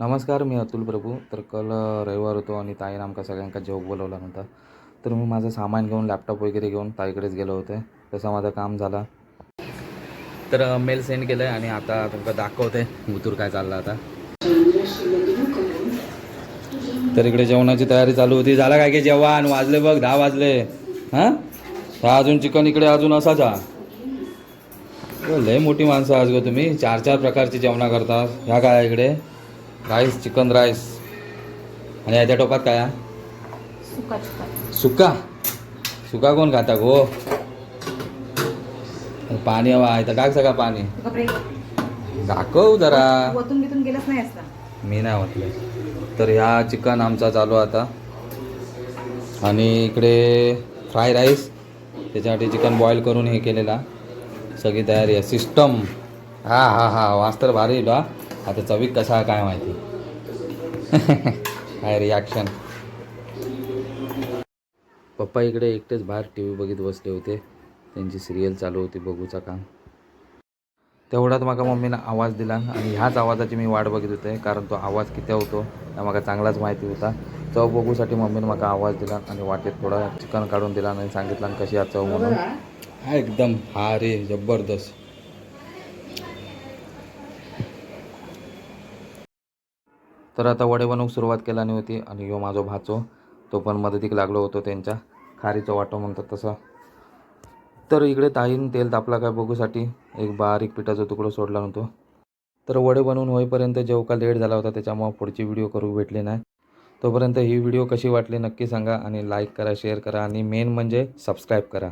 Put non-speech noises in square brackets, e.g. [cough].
नमस्कार मी अतुल प्रभू. तर कल रविवार होतो आणि ताईनं आमका सगळ्यांका जॉब बोलवला नव्हता तर मी माझं सामान घेऊन लॅपटॉप वगैरे घेऊन ताईकडेच गेलो होते. तसं माझं काम झालं. तर मेल सेंड केलं आहे आणि आता तुमका दाखवते मुतूर काय चाललं आता. तर इकडे जेवणाची तयारी चालू होती. झाला काय की जेवण? वाजले बघ दहा वाजले. हां? हा अजून चिकन इकडे अजून असाच हा लय मोठी माणसं आज गो तुम्ही. चार चार प्रकारची जेवणा करता. ह्या काय इकडे? Rice chicken rice. आणि याच्या टोपात काय? सुका सुका सुका? सुका कोण खाता गो? पाणी हवा आहे तर टाक सगळं पाणी. दाखव जरा. वतून बितून गेलंच नाही असता. मी नाही म्हटलं तर ह्या चिकन आमचा चालू आता. आणि इकडे फ्राय राईस त्याच्यासाठी चिकन बॉईल करून हे केलेला. सगळी तयारी आहे. सिस्टम. हा हा हा. वास तर भारी येईल हा आता चवीक कसा काय माहिती? [laughs] काय रिॲक्शन पप्पा इकडे एकटेच बाहेर टी व्ही बघित बसले होते. त्यांची सिरियल चालू होती बघूचा काम. तेवढ्यात माझा मम्मीनं आवाज दिला आणि ह्याच आवाजाची मी वाट बघित होते कारण तो आवाज किती होतो हा मला चांगलाच माहिती होता. चव बघूसाठी मम्मीनं माका आवाज दिला आणि वाटेत थोडा चिकन काढून दिला आणि सांगितलं आणि कशी आहे चव म्हणून? हा एकदम हा रे जबरदस्त. तर आता वडे बनवूक सुरुवात केल्याने होती आणि यो माझो भाचो. तो पण मदतीक लागलो होतो त्यांच्या. खारीचं वाटो म्हणतात तसं. तर इकडे ताईन तेल तापला काय बघूसाठी. एक बारीक पिठाचा तुकडा सोडला नव्हतो. तर वडे बनवून होईपर्यंत जेव्हा का लेट झाला होता त्याच्यामुळे पुढची व्हिडिओ करू भेटली नाही. तोपर्यंत ही व्हिडिओ कशी वाटली नक्की सांगा आणि लाईक करा शेअर करा आणि मेन म्हणजे सबस्क्राईब करा.